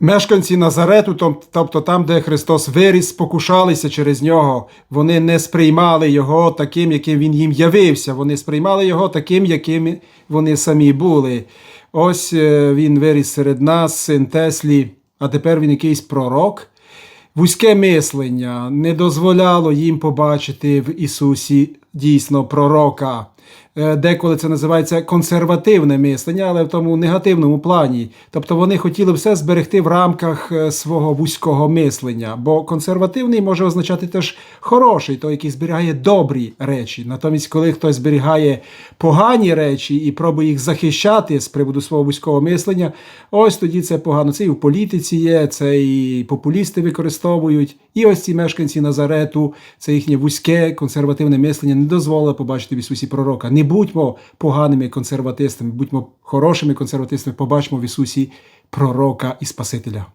Мешканці Назарету, тобто там, де Христос виріс, спокушалися через нього. Вони не сприймали його таким, яким він їм явився. Вони сприймали його таким, яким вони самі були. Ось е, він виріс серед нас, син Теслі, а тепер він якийсь пророк. Вузьке мислення не дозволяло їм побачити в Ісусі дійсно пророка. Е, Деколи це називається консервативне мислення, але в тому негативному плані. Тобто вони хотіли все зберегти в рамках е, свого вузького мислення. Бо консервативний може означати теж хороший, той, який зберігає добрі речі. Натомість, коли хтось зберігає погані речі і пробує їх захищати з приводу свого вузького мислення, ось тоді це погано. Це і в політиці є, це і популісти використовують. І ось ці мешканці Назарету, це їхнє вузьке консервативне мислення не дозволило побачити в Ісусі пророка. Не будьмо поганими консерватистами, будьмо хорошими консерватистами, побачимо в Ісусі пророка і Спасителя.